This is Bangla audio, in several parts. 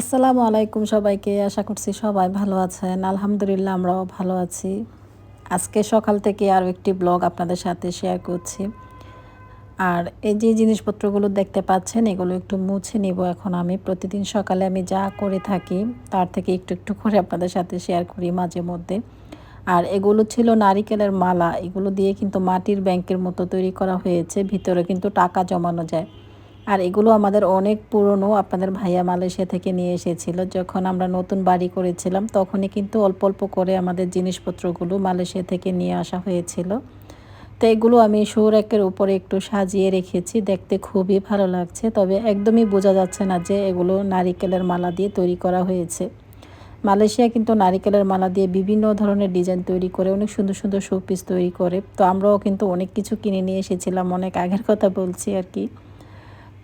আসসালামু আলাইকুম সবাইকে। আশা করছি সবাই ভালো আছেন। আলহামদুলিল্লাহ আমরাও ভালো আছি। আজকে সকাল থেকে আরও একটি ব্লগ আপনাদের সাথে শেয়ার করছি। আর এই যে জিনিসপত্রগুলো দেখতে পাচ্ছেন, এগুলো একটু মুছে নিব এখন আমি। প্রতিদিন সকালে আমি যা করে থাকি, তার থেকে একটু একটু করে আপনাদের সাথে শেয়ার করি মাঝে মধ্যে। আর এগুলো ছিল নারিকেলের মালা। এগুলো দিয়ে কিন্তু মাটির ব্যাংকের মতো তৈরি করা হয়েছে। ভিতরে কিন্তু টাকা জমানো যায়। আর এগুলো আমাদের অনেক পুরনো, আপনাদের ভাইয়া মালয়েশিয়া থেকে নিয়ে এসেছিল। যখন আমরা নতুন বাড়ি করেছিলাম, তখনই কিন্তু অল্প অল্প করে আমাদের জিনিসপত্রগুলো মালয়েশিয়া থেকে নিয়ে আসা হয়েছিল। তো এগুলো আমি সৌরাকের উপরে একটু সাজিয়ে রেখেছি, দেখতে খুবই ভালো লাগছে। তবে একদমই বোঝা যাচ্ছে না যে এগুলো নারিকেলের মালা দিয়ে তৈরি করা হয়েছে। মালয়েশিয়া কিন্তু নারিকেলের মালা দিয়ে বিভিন্ন ধরনের ডিজাইন তৈরি করে, অনেক সুন্দর সুন্দর শোপিস তৈরি করে। তো আমরাও কিন্তু অনেক কিছু কিনে নিয়ে এসেছিলাম, অনেক আগের কথা বলছি আর কি।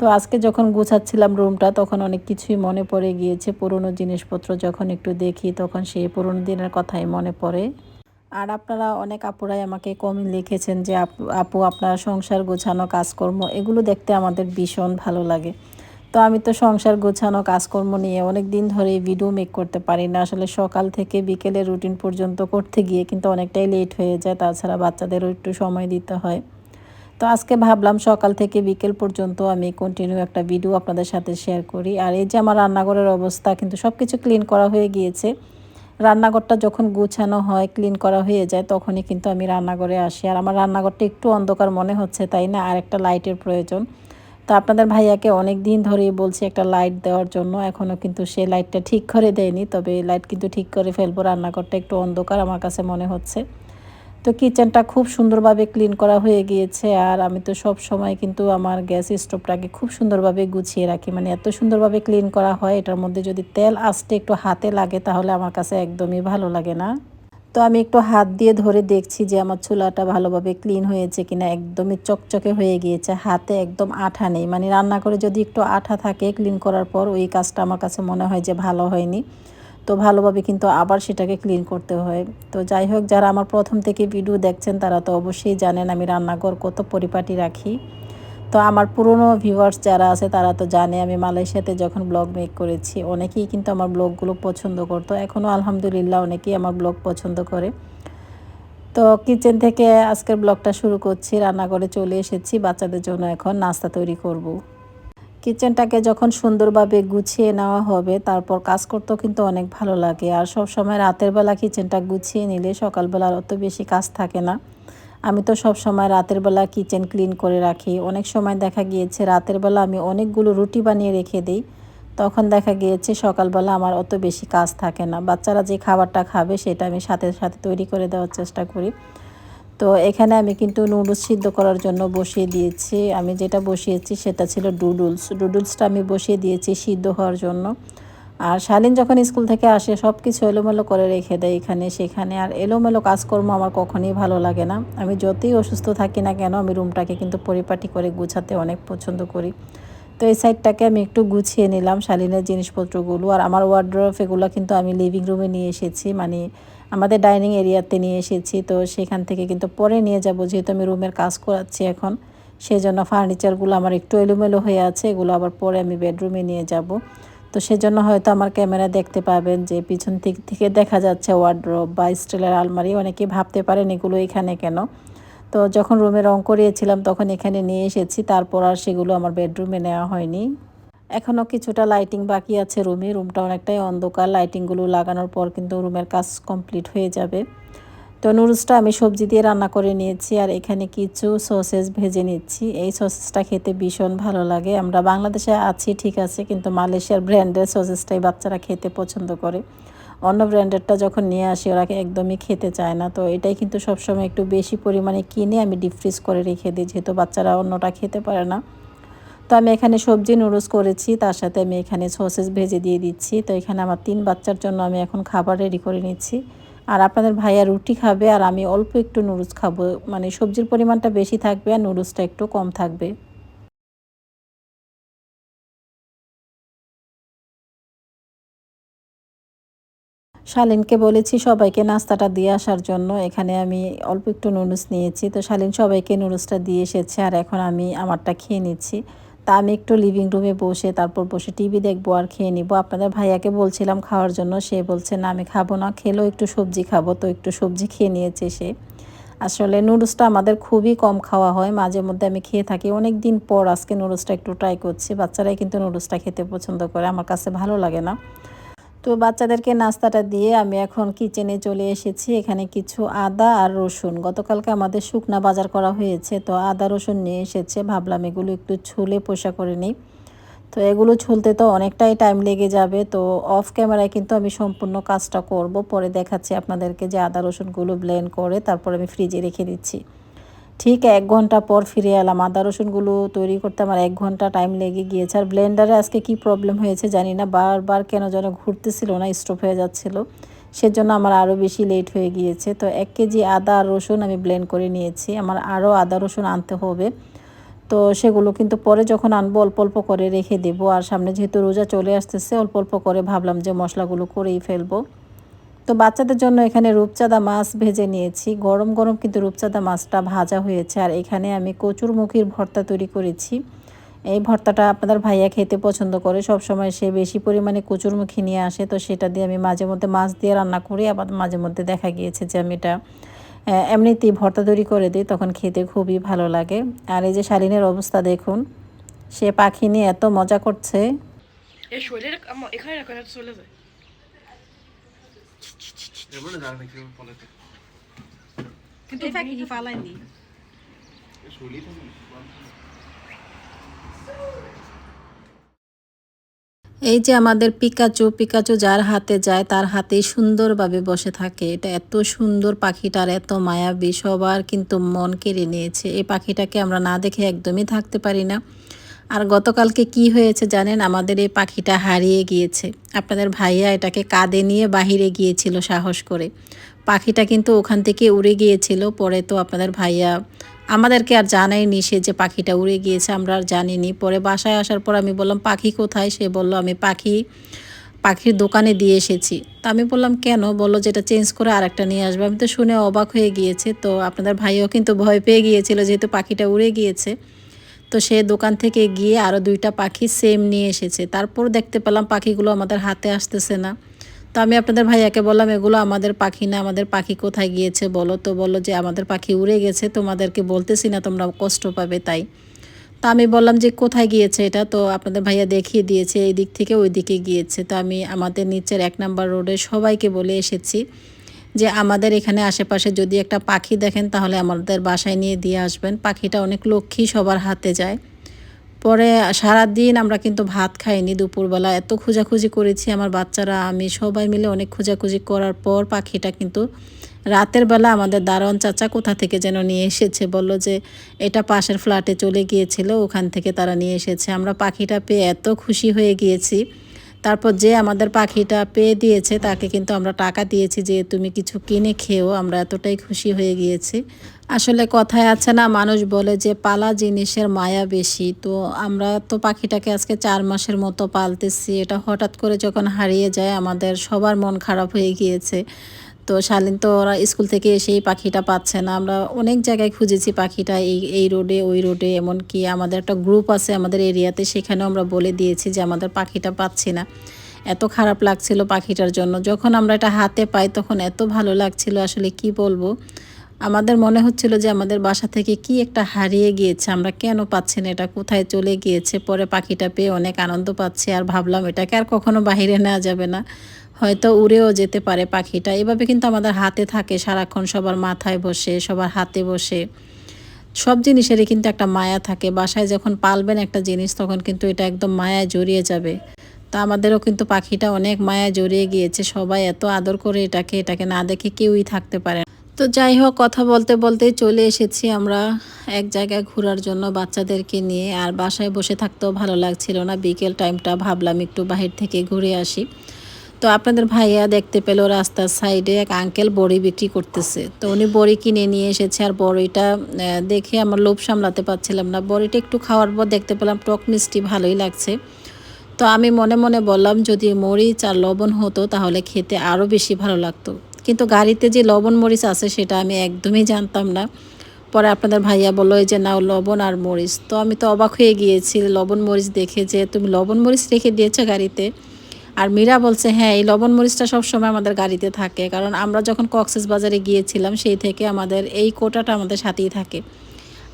তো আজকে যখন গুছাচ্ছিলাম রুমটা তখন অনেক কিছুই মনে পড়ে গিয়েছে। পুরনো জিনিসপত্র যখন একটু দেখি, তখন সেই পুরনো দিনের কথাই মনে পড়ে। আর আপনারা অনেক আপুরাই আমাকে কমেন্ট লিখেছেন যে, আপু আপু, আপনার সংসার গোছানো কাজকর্ম, এগুলো দেখতে আমাদের ভীষণ ভালো লাগে। তো আমি তো সংসার গোছানো কাজকর্ম নিয়ে অনেক দিন ধরে ভিডিও মেক করতে পারি না। আসলে সকাল থেকে বিকেলে রুটিন পর্যন্ত করতে গিয়ে কিন্তু অনেকটাই লেট হয়ে যায়। তাছাড়া বাচ্চাদেরও একটু সময় দিতে হয়। তো আজকে ভাবলাম সকাল থেকে বিকেল পর্যন্ত আমি কন্টিনিউ একটা ভিডিও আপনাদের সাথে শেয়ার করি। আর এই যে আমার রান্নাঘরের অবস্থা, কিন্তু সব কিছু ক্লিন করা হয়ে গিয়েছে। রান্নাঘরটা যখন গুছানো হয় ক্লিন করা হয়ে যায়, তখনই কিন্তু আমি রান্নাঘরে আসি। আর আমার রান্নাঘরটা একটু অন্ধকার মনে হচ্ছে, তাই না? আর একটা লাইটের প্রয়োজন। তো আপনাদের ভাইয়াকে অনেক দিন ধরেই বলছি একটা লাইট দেওয়ার জন্য। এখনও কিন্তু সে লাইটটা ঠিক করে দেয়নি, তবে লাইট কিন্তু ঠিক করে ফেলব। রান্নাঘরটা একটু অন্ধকার আমার কাছে মনে হচ্ছে। তো কিচেনটা খুব সুন্দরভাবে ক্লিন করা হয়ে গিয়েছে আর আমি তো সব সময় কিন্তু আমার গ্যাস স্টোভটাকে খুব সুন্দরভাবে গুছিয়ে রাখি। মানে এত সুন্দরভাবে ক্লিন করা হয়, এটার মধ্যে যদি তেল আসতে একটু হাতে লাগে তাহলে আমার কাছে একদমই ভালো লাগে না। তো আমি একটু হাত দিয়ে ধরে দেখছি যে আমার চুলাটা ভালোভাবে ক্লিন হয়েছে কিনা, একদমই চকচকে হয়ে গিয়েছে, হাতে একদম আঠা নেই। মানে রান্না করে যদি একটু আঠা থাকে ক্লিন করার পর ওই কাজটা আমার কাছে মনে হয় যে ভালো হয়নি। তো ভালোভাবে কিন্তু আবার সেটাকে ক্লিন করতে হয়। তো যাই হোক, যারা আমার প্রথম থেকে ভিডিও দেখছেন, তারা তো অবশ্যই জানেন আমি রান্নাঘর কত পরিপাটি রাখি। তো আমার পুরনো ভিউয়ার্স যারা আছে, তারা তো জানে আমি মালয়েশিয়াতে যখন ব্লগ মেক করেছি, অনেকেই কিন্তু আমার ব্লগগুলো পছন্দ করতো। এখনও আলহামদুলিল্লাহ অনেকেই আমার ব্লগ পছন্দ করে। তো কিচেন থেকে আজকের ব্লগটা শুরু করছি, রান্নাঘরে চলে এসেছি, বাচ্চাদের জন্য এখন নাস্তা তৈরি করব। কিচেনটাকে যখন সুন্দরভাবে গুছিয়ে নেওয়া হবে, তারপর কাজ করতেও কিন্তু অনেক ভালো লাগে। আর সব সময় রাতের বেলা কিচেনটা গুছিয়ে নিলে সকালবেলা অত বেশি কাজ থাকে না। আমি তো সব সময় রাতের বেলা কিচেন ক্লিন করে রাখি। অনেক সময় দেখা গিয়েছে, রাতের বেলা আমি অনেকগুলো রুটি বানিয়ে রেখে দিই। তখন দেখা গিয়েছে, সকালবেলা আমার অত বেশি কাজ থাকে না। বাচ্চারা যে খাবারটা খাবে, সেটা আমি সাথে সাথে তৈরি করে দেওয়ার চেষ্টা করি। তো এখানে আমি কিন্তু নুডলস সিদ্ধ করার জন্য বসিয়ে দিয়েছি। আমি যেটা বসিয়েছি সেটা ছিল ডুডলস ডুডলসটা আমি বসিয়ে দিয়েছি সিদ্ধ হওয়ার জন্য। আর শালীন যখন স্কুল থেকে আসে সব কিছু এলোমেলো করে রেখে দেয় এখানে সেখানে। আর এলোমেলো কাজকর্ম আমার কখনই ভালো লাগে না। আমি যতই অসুস্থ থাকি না কেন, আমি রুমটাকে কিন্তু পরিপাটি করে গুছাতে অনেক পছন্দ করি। তো এই সাইডটাকে আমি একটু গুছিয়ে নিলাম শালিনের জিনিসপত্রগুলো। আর আমার ওয়ার্ড্রফ এগুলো কিন্তু আমি লিভিং রুমে নিয়ে এসেছি। মানে আমাদের ডাইনিং এরিয়াতে নিয়ে এসেছি, তো সেখান থেকে কিন্তু পরে নিয়ে যাব। যেহেতু আমি রুমের কাজ করাচ্ছি এখন সেই জন্য ফার্নিচারগুলো আমার একটু এলোমেলো হয়ে আছে, এগুলো আবার পরে আমি বেডরুমে নিয়ে যাব। তো সেজন্য হয়তো আমার ক্যামেরা দেখতে পাবেন যে পিছন দিক থেকে দেখা যাচ্ছে ওয়ার্ড্রোব বা স্টিলের আলমারি, অনেকেই ভাবতে পারেন এগুলো এখানে কেন। তো যখন রুমে রং করিয়েছিলাম, তখন এখানে নিয়ে এসেছি, তারপর আর সেগুলো আমার বেডরুমে নেওয়া হয়নি। এখনও কিছুটা লাইটিং বাকি আছে রুমে রুমটা অনেকটাই অন্ধকার। লাইটিংগুলো লাগানোর পর কিন্তু রুমের কাজ কমপ্লিট হয়ে যাবে। তো নুডলসটা আমি সবজি দিয়ে রান্না করে নিয়েছি আর এখানে কিছু সসেস ভেজে নিচ্ছি। এই সসেসটা খেতে ভীষণ ভালো লাগে। আমরা বাংলাদেশে আছি, ঠিক আছে, কিন্তু মালয়েশিয়ার ব্র্যান্ডের সসেসটাই বাচ্চারা খেতে পছন্দ করে। অন্য ব্র্যান্ডেরটা যখন নিয়ে আসি, ওরা একদমই খেতে চায় না। তো এটাই কিন্তু সবসময় একটু বেশি পরিমাণে কিনে আমি ডিপ ফ্রিজ করে রেখে দিই, যেহেতু বাচ্চারা অন্যটা খেতে পারে না। তো আমি এখানে সবজি নুডলস করেছি, তার সাথে আমি এখানে সসেস ভেজে দিয়ে দিচ্ছি। তো এখানে আমার তিন বাচ্চার জন্য আমি এখন খাবার রেডি করে নিচ্ছি। আর আপনাদের ভাইয়া রুটি খাবে আর আমি অল্প একটু নুডলস খাব। মানে সবজির পরিমাণটা বেশি থাকবে আর নুডলসটা একটু কম থাকবে। শালিনকে বলেছি সবাইকে নাস্তাটা দিয়ে আসার জন্য। এখানে আমি অল্প একটু নুডলস নিয়েছি। তো শালিন সবাইকে নুডলসটা দিয়ে এসেছে আর এখন আমি আমারটা খেয়ে নিচ্ছি। তা আমি একটু লিভিং রুমে বসে, তারপর বসে টিভি দেখব আর খেয়ে নিবো। আপনাদের ভাইয়াকে বলছিলাম খাওয়ার জন্য, সে বলছে, না, আমি খাব না খেলেও একটু সবজি খাব। তো একটু সবজি খেয়ে নিয়েছে সে। আসলে নুডলসটা আমাদের খুবই কম খাওয়া হয়, মাঝে মধ্যে আমি খেয়ে থাকি। অনেক দিন পর আজকে নুডলসটা একটু ট্রাই করছি, বাচ্চারাই কিন্তু নুডলসটা খেতে পছন্দ করে, আমার কাছে ভালো লাগে না। তো বাচ্চাদেরকে নাস্তাটা দিয়ে আমি এখন কিচেনে চলে এসেছি। এখানে কিছু আদা আর রসুন। গতকালকে আমাদের শুকনা বাজার করা হয়েছে, তো আদা রসুন নিয়ে এসেছে। ভাবলাম এগুলো একটু ছুলে পোষা করে নিই। তো এগুলো ছুলতে তো অনেকটাই টাইম লেগে যাবে, তো অফ ক্যামেরায় কিন্তু আমি সম্পূর্ণ কাজটা করব। পরে দেখাচ্ছি আপনাদেরকে যে আদা রসুনগুলো ব্লেন্ড করে তারপর আমি ফ্রিজে রেখে দিচ্ছি। ঠিক এক ঘণ্টা পর ফিরে এলাম। আদা রসুনগুলো তৈরি করতে আমার এক ঘণ্টা টাইম লেগে গিয়েছে। আর ব্লেন্ডারে আজকে কি প্রবলেম হয়েছে জানি না। বারবার কেন যেন ঘুরতেছিল না স্টপ হয়ে যাচ্ছিল। সেজন্য আমার আরও বেশি লেট হয়ে গিয়েছে। তো এক কেজি আদা আর রসুন আমি ব্লেন্ড করে নিয়েছি। আমার আরও আদা রসুন আনতে হবে। তো সেগুলো কিন্তু পরে যখন আনব, অল্প অল্প করে রেখে দেবো। আর সামনে যেহেতু রোজা চলে আসতেছে, অল্প অল্প করে ভাবলাম যে মশলাগুলো করেই ফেলব। তো বাচ্চাদের জন্য এখানে রূপচাঁদা মাছ ভেজে নিয়েছি। গরম গরম কিন্তু রূপচাঁদা মাছটা ভাজা হয়েছে। আর এখানে আমি কচুর মুখির ভর্তা তৈরি করেছি। এই ভর্তাটা আপনাদের ভাইয়া খেতে পছন্দ করে। সব সময় সে বেশি পরিমাণে কচুরমুখী নিয়ে আসে। তো সেটা দিয়ে আমি মাঝে মধ্যে মাছ দিয়ে রান্না করি। আবার মাঝে মধ্যে দেখা গিয়েছে যে আমি এটা এমনিতেই ভর্তা তৈরি করে দিই। তখন খেতে খুবই ভালো লাগে। আর এই যে শালিনের অবস্থা দেখুন, সে পাখি নিয়ে এত মজা করছে। এই শরীরের এখানে রাখো এটা এই যে আমাদের পিকাচু পিকাচু যার হাতে যায় তার হাতেই সুন্দরভাবে বসে থাকে এটা এত সুন্দর পাখিটার এত মায়াবী সবার কিন্তু মন কেড়ে নিয়েছে এই পাখিটাকে আমরা না দেখে একদমই থাকতে পারি না আর গতকালকে কি হয়েছে জানেন? আমাদের এই পাখিটা হারিয়ে গিয়েছে। আপনাদের ভাইয়া এটাকে কাঁধে নিয়ে বাহিরে গিয়েছিল সাহস করে। পাখিটা কিন্তু ওখান থেকে উড়ে গিয়েছিল, পরে তো আপনাদের ভাইয়া আমাদেরকে আর জানাইনি সে যে পাখিটা উড়ে গিয়েছে, আমরা আর জানিনি। পরে বাসায় আসার পর আমি বললাম, পাখি কোথায়? সে বলল, আমি পাখি, পাখির দোকানে দিয়ে এসেছি। তা আমি বললাম, কেন? বলল, যেটা চেঞ্জ করে আরেকটা নিয়ে আসবে। আমি তো শুনে অবাক হয়ে গিয়েছে। তো আপনাদের ভাইও কিন্তু ভয় পেয়ে গিয়েছিল যেহেতু পাখিটা উড়ে গিয়েছে। তো সে দোকান থেকে গিয়ে আরও দুইটা পাখি সেম নিয়ে এসেছে। তারপর দেখতে পেলাম পাখিগুলো আমাদের হাতে আসতেছে না। তো আমি আপনাদের ভাইয়াকে বললাম, এগুলো আমাদের পাখি না, আমাদের পাখি কোথায় গিয়েছে বলো তো? বলো যে, আমাদের পাখি উড়ে গেছে, তোমাদেরকে বলতেছি না, তোমরা কষ্ট পাবে তাই। তা আমি বললাম যে, কোথায় গিয়েছে এটা? তো আপনাদের ভাইয়া দেখিয়ে দিয়েছে এই দিক থেকে ওই দিকে গিয়েছে। তো আমি আমাদের নিচের এক নাম্বার রোডে সবাইকে বলে এসেছি। যে আমাদের এখানে আশেপাশে যদি একটা পাখি দেখেন, তাহলে আমাদের বাসায় নিয়ে দিয়ে আসবেন। পাখিটা অনেক লক্ষ্মী সবার হাতে যায়। পরে সারা দিন আমরা কিন্তু ভাত খাইনি। দুপুরবেলা এত খোঁজাখুঁজি করেছি আমার বাচ্চারা, আমি সবাই মিলে অনেক খোঁজাখুঁজি করার পর পাখিটা কিন্তু রাতের বেলা আমাদের দারোয়ান চাচা কোথা থেকে যেন নিয়ে এসেছে, বলল যে এটা পাশের ফ্ল্যাটে চলে গিয়েছিল, ওখান থেকে তারা নিয়ে এসেছে। আমরা পাখিটা পেয়ে এত খুশি হয়ে গিয়েছি। তারপর যে আমাদের পাখিটা পেয়ে দিয়েছে, তাকে কিন্তু আমরা টাকা দিয়েছি যে, তুমি কিছু কিনে খেয়েও আমরা এতটাই খুশি হয়ে গিয়েছি। আসলে কথায় আছে না, মানুষ বলে যে, পালা জিনিসের মায়া বেশি। তো আমরা তো পাখিটাকে আজকে চার মাসের মতো পালতেছি। এটা হঠাৎ করে যখন হারিয়ে যায়, আমাদের সবার মন খারাপ হয়ে গিয়েছে। তো শালীন তো ওরা স্কুল থেকে এসেই পাখিটা পাচ্ছে না। আমরা অনেক জায়গায় খুঁজেছি পাখিটা এই এই রোডে, ওই রোডে। এমনকি আমাদের একটা গ্রুপ আছে আমাদের এরিয়াতে, সেখানেও আমরা বলে দিয়েছি যে আমাদের পাখিটা পাচ্ছি না। এত খারাপ লাগছিল পাখিটার জন্য। যখন আমরা এটা হাতে পাই, তখন এত ভালো লাগছিল, আসলে কি বলব? আমাদের মনে হচ্ছিল যে আমাদের বাসা থেকে কি একটা হারিয়ে গিয়েছে, আমরা কেন পাচ্ছি না এটা, কোথায় চলে গিয়েছে? পরে পাখিটা পেয়ে অনেক আনন্দ পাচ্ছি, আর ভাবলাম এটাকে আর কখনো বাহিরে নেওয়া যাবে না। হয়তো উড়েও যেতে পারে পাখিটা। এভাবে কিন্তু আমাদের হাতে থাকে, সারাক্ষণ সবার মাথায় বসে, সবার হাতে বসে। সব জিনিসেরই কিন্তু একটা মায়া থাকে। বাসায় যখন পালবেন একটা জিনিস, তখন কিন্তু এটা একদম মায়ায় জড়িয়ে যাবে। তা আমাদেরও কিন্তু পাখিটা অনেক মায়া জড়িয়ে গিয়েছে। সবাই এত আদর করে এটাকে এটাকে না দেখে কেউই থাকতে পারে। তো যাই হোক, কথা বলতে বলতে চলে এসেছি আমরা এক জায়গায় ঘোরার জন্য বাচ্চাদেরকে নিয়ে। আর বাসায় বসে থাকতেও ভালো লাগছিল না। বিকেল টাইমটা ভাবলাম একটু বাহির থেকে ঘুরে আসি। তো আপনাদের ভাইয়া দেখতে পেল রাস্তার সাইডে এক আঙ্কেল বড়ি বিক্রি করতেছে। তো উনি বড়ি কিনে নিয়ে এসেছে আর বড়িটা দেখে আমার লোভ সামলাতে পারছিলাম না। বড়িটা একটু খাওয়ার পর দেখতে পেলাম টক মিষ্টি ভালোই লাগছে। তো আমি মনে মনে বললাম, যদি মরিচ আর লবণ হতো তাহলে খেতে আরও বেশি ভালো লাগতো। কিন্তু গাড়িতে যে লবণ মরিচ আছে সেটা আমি একদমই জানতাম না। পরে আপনাদের ভাইয়া বলল যে নাও লবণ আর মরিচ। তো আমি তো অবাক হয়ে গিয়েছি, লবণ মরিচ দেখে যে তুমি লবণ মরিচ রেখে দিয়েছ গাড়িতে। আর মীরা বলছে হ্যাঁ এই লবণ মরিচটা সবসময় আমাদের গাড়িতে থাকে। কারণ আমরা যখন কক্সেস বাজারে গিয়েছিলাম, সেই থেকে আমাদের এই কোটাটা আমাদের সাথেই থাকে।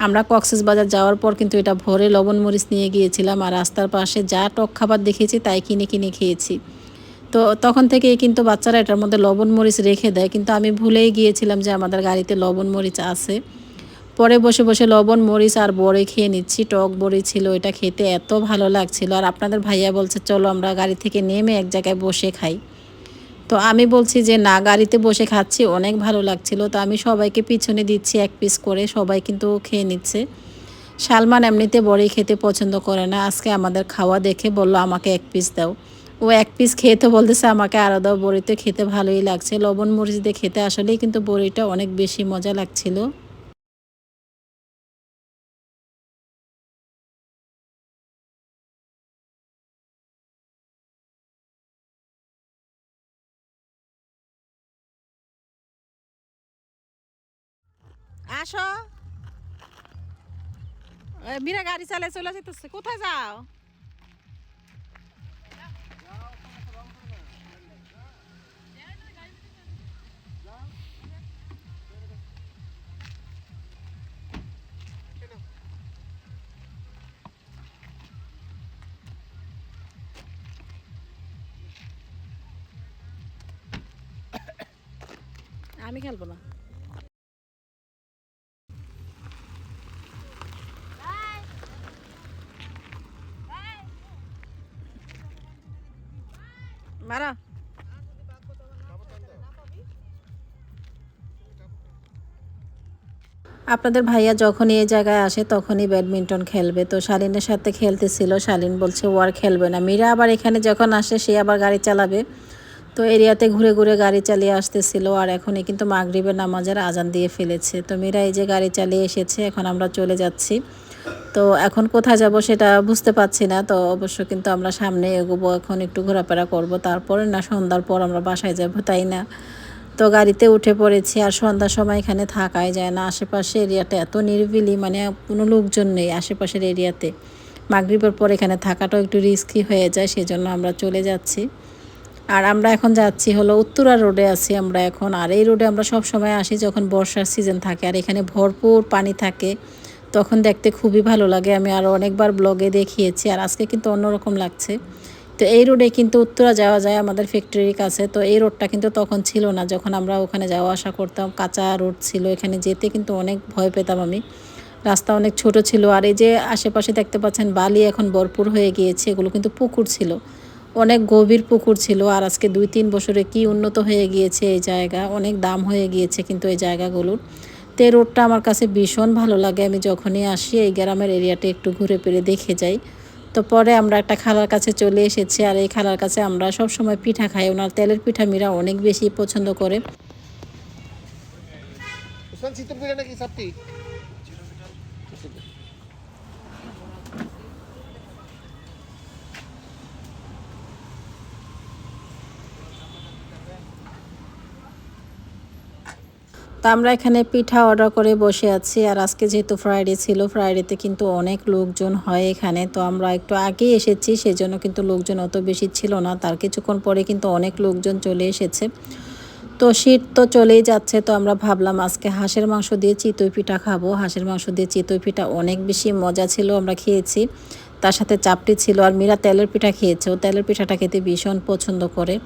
আমরা কক্সেস বাজার যাওয়ার পর কিন্তু এটা ভরে লবণ মরিচ নিয়ে গিয়েছিলাম আর রাস্তার পাশে যা টক খাবার দেখেছি তাই কিনে কিনে খেয়েছি। তো তখন থেকেই কিন্তু বাচ্চারা এটার মধ্যে লবণ মরিচ রেখে দেয়। কিন্তু আমি ভুলেই গিয়েছিলাম যে আমাদের গাড়িতে লবণ মরিচ আছে। পরে বসে বসে লবণ, মরিচ আর বড়ি খেয়ে নিচ্ছি। টক বড়ি ছিল, এটা খেতে এত ভালো লাগছিল। আর আপনাদের ভাইয়া বলছে, চলো আমরা গাড়ি থেকে নেমে এক জায়গায় বসে খাই। তো আমি বলছি যে, না, গাড়িতে বসে খাচ্ছি, অনেক ভালো লাগছিল। তো আমি সবাইকে পিছনে দিচ্ছি এক পিস করে, সবাই কিন্তু খেয়ে নিচ্ছে। সালমান এমনিতে বড়ি খেতে পছন্দ করে না, আজকে আমাদের খাওয়া দেখে বলল, আমাকে এক পিস দাও। ও এক পিস খেয়ে তো বলতেছে, আমাকে আরও দাও। বড়িতে খেতে ভালোই লাগছে। লবণ, মরিচ দিয়ে খেতে আসলেই কিন্তু বড়িটা অনেক বেশি মজা লাগছিল। আসো। মীরা গাড়ি চালিয়ে চলে যেতেছে কোথায় যাও? আমি খেলব না। আপনাদের ভাইয়া যখনই এই জায়গায় আসে তখনই ব্যাডমিন্টন খেলবে। তো শালিনের সাথে খেলতেছিল, শালিন বলছে, ও আর খেলবে না। মীরা আবার এখানে যখন আসে, সে আবার গাড়ি চালাবে। তো এরিয়াতে ঘুরে ঘুরে গাড়ি চালিয়ে আসতেছিল আর এখনই কিন্তু মাগরিবের নামাজের আজান দিয়ে ফেলেছে। তো মীরা এই যে গাড়ি চালিয়ে এসেছে, এখন আমরা চলে যাচ্ছি। তো এখন কোথায় যাব সেটা বুঝতে পারছি না, তো অবশ্য কিন্তু আমরা সামনে এগোবো, এখন একটু ঘোরাফেরা করব। তারপরে না, সন্ধ্যার পর আমরা বাসায় যাব, তাই না? তো গাড়িতে উঠে পড়েছি আর সন্ধ্যার সময় এখানে থাকাই যায় না। আশেপাশে এরিয়াটা এত নিরিবিলি মানে কোনো লোকজন নেই আশেপাশের এরিয়াতে। মাগরিবের পর এখানে থাকাটাও একটু রিস্কি হয়ে যায়, সেজন্য আমরা চলে যাচ্ছি। আর আমরা এখন যাচ্ছি হলো উত্তরা রোডে আছি আমরা এখন। আর এই রোডে আমরা সব সময় আসি যখন বর্ষার সিজন থাকে আর এখানে ভরপুর পানি থাকে। তখন দেখতে খুবই ভালো লাগে। আমি আরও অনেকবার ব্লগে দেখিয়েছি আর আজকে কিন্তু অন্যরকম লাগছে। তো এই রোডে কিন্তু উত্তরা যাওয়া যায় আমাদের ফ্যাক্টরির কাছে। তো এই রোডটা কিন্তু তখন ছিল না, যখন আমরা ওখানে যাওয়া আসা করতাম। কাঁচা রোড ছিল, এখানে যেতে কিন্তু অনেক ভয় পেতাম আমি। রাস্তা অনেক ছোট ছিল। আর এই যে আশেপাশে দেখতে পাচ্ছেন, বালি এখন ভরপুর হয়ে গিয়েছে, এগুলো কিন্তু পুকুর ছিল। অনেক গভীর পুকুর ছিল। আর আজকে দুই তিন বছরে কি উন্নত হয়ে গিয়েছে এই জায়গা, অনেক দাম হয়ে গিয়েছে কিন্তু এই জায়গাগুলোর। তো এই রোডটা আমার কাছে ভীষণ ভালো লাগে। আমি যখনই আসি, এই গ্রামের এরিয়াটা একটু ঘুরে ফিরে দেখে যাই। তো পরে আমরা একটা খালার কাছে চলে এসেছি আর এই খালার কাছে আমরা সব সময় পিঠা খাই। ওনার তেলের পিঠা মিরা অনেক বেশি পছন্দ করে উসমান চিতপ করে নাকি সাপটি তো আমরা এখানে পিঠা অর্ডার করে বসে আছি। আর আজকে যেহেতু ফ্রাইডে ছিল ফ্রাইডেতে কিন্তু অনেক লোকজন হয় এখানে। তো আমরা একটু আগেই এসেছি, সেজন্য কিন্তু লোকজন অত বেশি ছিল না। তার কিছুক্ষণ পরে কিন্তু অনেক লোকজন চলে এসেছে। তো শীত তো চলেই যাচ্ছে, তো আমরা ভাবলাম আজকে হাঁসের মাংস দিয়ে চিতই পিঠা খাব। হাঁসের মাংস দিয়ে চিতই পিঠা অনেক বেশি মজা ছিল, আমরা খেয়েছি। তার সাথে চাপটি ছিল, আর মীরা তেলের পিঠা খেয়েছে। ও তেলের পিঠাটা খেতে ভীষণ পছন্দ করে।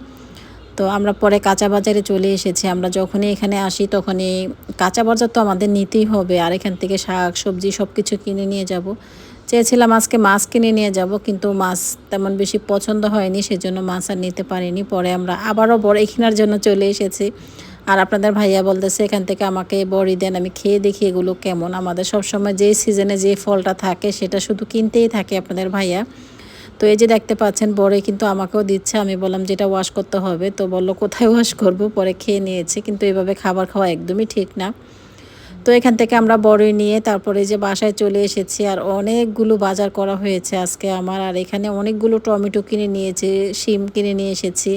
তো আমরা পরে কাঁচা বাজারে চলে এসেছি। আমরা যখনই এখানে আসি তখনই কাঁচা বাজার তো আমাদের নিতেই হবে। আর এখান থেকে শাক, সবজি সব কিছু কিনে নিয়ে যাব। চেয়েছিলাম আজকে মাছ কিনে নিয়ে যাব কিন্তু মাছ তেমন বেশি পছন্দ হয়নি, সেজন্য মাছ আর নিতে পারিনি। পরে আমরা আবারও বড়ি কেনার জন্য চলে এসেছি। আর আপনাদের ভাইয়া বলতেছে, এখান থেকে আমাকে বড়ি দেন, আমি খেয়ে দেখি এগুলো কেমন। আমাদের সবসময় যেই সিজনে যে ফলটা থাকে সেটা শুধু কিনতেই থাকে আপনাদের ভাইয়া। তো এই যে দেখতে পাচ্ছেন বড়ে কিন্তু আমাকেও দিচ্ছে। আমি বললাম, যেটা ওয়াশ করতে হবে। তো বলল, কোথায় ওয়াশ করব? পরে খেয়ে নিয়েছে। কিন্তু এভাবে খাবার খাওয়া একদমই ঠিক না। তো এখান থেকে আমরা বড়ই নিয়ে তারপরে যে বাসায় চলে এসেছি। আর অনেকগুলো বাজার করা হয়েছে আজকে আমার। আর এখানে অনেকগুলো টমেটো কিনে নিয়েছি, শিম কিনে নিয়ে এসেছি।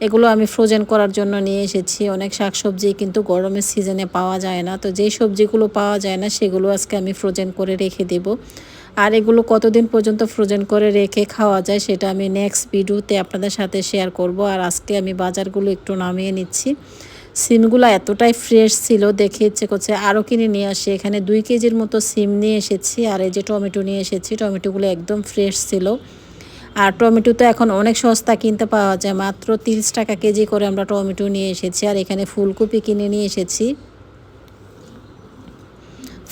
এগুলো আমি ফ্রোজেন করার জন্য নিয়ে এসেছি। অনেক শাকসবজি কিন্তু গরমের সিজনে পাওয়া যায় না। তো যেই সবজিগুলো পাওয়া যায় না, সেগুলো আজকে আমি ফ্রোজেন করে রেখে দেব। আর এগুলো কতদিন পর্যন্ত ফ্রোজেন করে রেখে খাওয়া যায় সেটা আমি নেক্সট ভিডিওতে আপনাদের সাথে শেয়ার করব। আর আজকে আমি বাজারগুলো একটু নামিয়ে নিচ্ছি। সিমগুলো এতটাই ফ্রেশ ছিল, দেখে ইচ্ছে করছে আরও কিনে নিয়ে আসি। এখানে দুই কেজির মতো সিম নিয়ে এসেছি আর এই যে টমেটো নিয়ে এসেছি, টমেটোগুলো একদম ফ্রেশ ছিল। আর টমেটো তো এখন অনেক সস্তা কিনতে পাওয়া যায়, মাত্র তিরিশ টাকা কেজি করে আমরা টমেটো নিয়ে এসেছি। আর এখানে ফুলকপি কিনে নিয়ে এসেছি।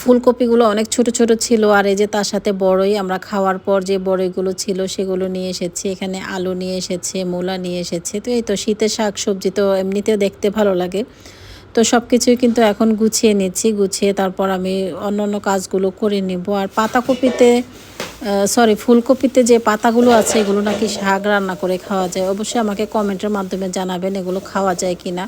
ফুলকপিগুলো অনেক ছোট ছোট ছিল আর এই যে তার সাথে বড়ই আমরা খাওয়ার পর যে বড়ইগুলো ছিল সেগুলো নিয়ে এসেছি, এখানে আলু নিয়ে এসেছে, মূলা নিয়ে এসেছে। তো এই তো শীতের শাক সবজি তো এমনিতেও দেখতে ভালো লাগে। তো সব কিছুই কিন্তু এখন গুছিয়ে নিচ্ছি, গুছিয়ে তারপর আমি অন্য অন্য কাজগুলো করে নিব। আর পাতাকপিতে সরি ফুলকপিতে যে পাতাগুলো আছে এগুলো নাকি শাক রান্না করে খাওয়া যায়। অবশ্যই আমাকে কমেন্টের মাধ্যমে জানাবেন এগুলো খাওয়া যায় কি না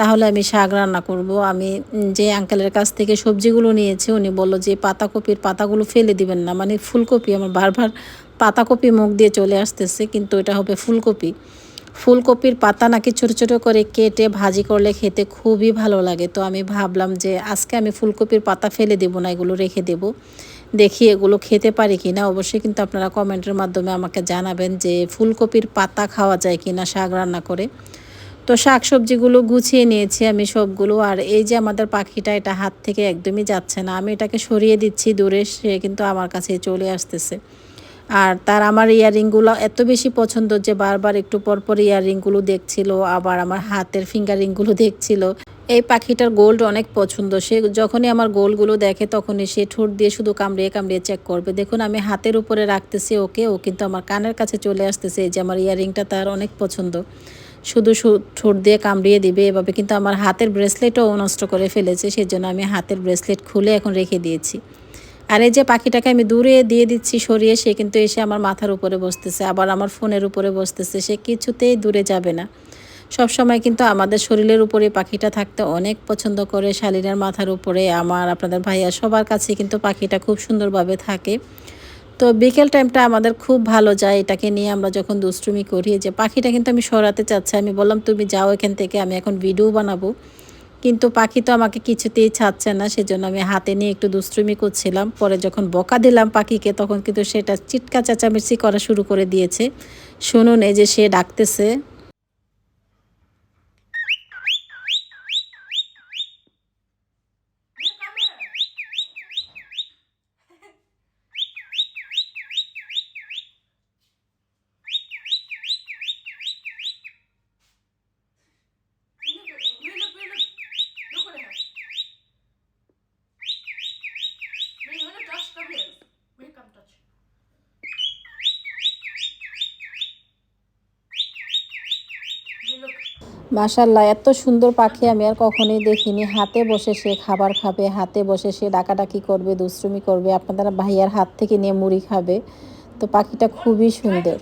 তাহলে আমি শাক রান্না করব। আমি যে আঙ্কেলের কাছ থেকে সবজিগুলো নিয়েছি, উনি বলল যে, পাতাকপির পাতাগুলো ফেলে দিবেন না। মানে ফুলকপি, আমার বারবার পাতাকপি মুখ দিয়ে চলে আসতেছে, কিন্তু এটা হবে ফুলকপি। ফুলকপির পাতা নাকি ছোট ছোট করে কেটে ভাজি করলে খেতে খুবই ভালো লাগে। তো আমি ভাবলাম যে, আজকে আমি ফুলকপির পাতা ফেলে দেবো না, এগুলো রেখে দেবো। দেখি এগুলো খেতে পারি কি না অবশ্যই কিন্তু আপনারা কমেন্টের মাধ্যমে আমাকে জানাবেন যে, ফুলকপির পাতা খাওয়া যায় কি না শাক রান্না করে? তো শাক সবজিগুলো গুছিয়ে নিয়েছি আমি সবগুলো। আর এই যে আমাদের পাখিটা এটা হাত থেকে একদমই যাচ্ছে না। আমি এটাকে সরিয়ে দিচ্ছি দূরে, সে কিন্তু আমার কাছে চলে আসতেছে। আর তার আমার ইয়াররিংগুলো এত বেশি পছন্দ যে বারবার একটু পরপর ইয়াররিংগুলো দেখছিল, আবার আমার হাতের ফিঙ্গারিংগুলো দেখছিল। এই পাখিটার গোল্ড অনেক পছন্দ। সে যখনই আমার গোলগুলো দেখে তখনই সে ঠোঁট দিয়ে শুধু কামড়িয়ে কামড়িয়ে চেক করবে। দেখুন, আমি হাতের উপরে রাখতেছি ওকে, ও কিন্তু আমার কানের কাছে চলে আসতেছে। এই যে আমার ইয়াররিংটা তার অনেক পছন্দ। শুধু ঠোঁট দিয়ে কামড়িয়ে দিবে এভাবে, কিন্তু আমার হাতের ব্রেসলেটও নষ্ট করে ফেলেছে সেই জন্য আমি হাতের ব্রেসলেট খুলে এখন রেখে দিয়েছি। আর এই যে পাখিটাকে আমি দূরে দিয়ে দিচ্ছি সরিয়ে, সে কিন্তু এসে আমার মাথার উপরে বসতেছে, আবার আমার ফোনের উপরে বসতেছে, সে কিছুতেই দূরে যাবে না। সব সময় কিন্তু আমাদের শরীরের উপরে পাখিটা থাকতে অনেক পছন্দ করে, শালিনের মাথার উপরে, আমার, আপনাদের ভাইয়া, সবার কাছে কিন্তু পাখিটা খুব সুন্দরভাবে থাকে। তো বিকেল টাইমটা আমাদের খুব ভালো যায় এটাকে নিয়ে আমরা যখন দুষ্টুমি করি যে পাখিটা কিন্তু আমি সরাতে চাচ্ছি, আমি বললাম, তুমি যাও এখান থেকে, আমি এখন ভিডিও বানাবো। কিন্তু পাখি তো আমাকে কিছুতেই ছাড়ছে না, সেজন্য আমি হাতে নিয়ে একটু দুষ্টুমি করছিলাম। পরে যখন বকা দিলাম পাখিকে, তখন কিন্তু সেটা চিটকা চেঁচামেচি করা শুরু করে দিয়েছে। শুনুন, এই যে সে ডাকতেছে মাশাল্লাহ এত সুন্দর পাখি আমি আর কখনোই দেখিনি। হাতে বসে সে খাবার খাবে, হাতে বসে সে ডাকাডাকি করবে দুশ্রুমি করবে। আপনাদের ভাইয়ার হাত থেকে নিয়ে মুড়ি খাবে। তো পাখিটা খুবই সুন্দর।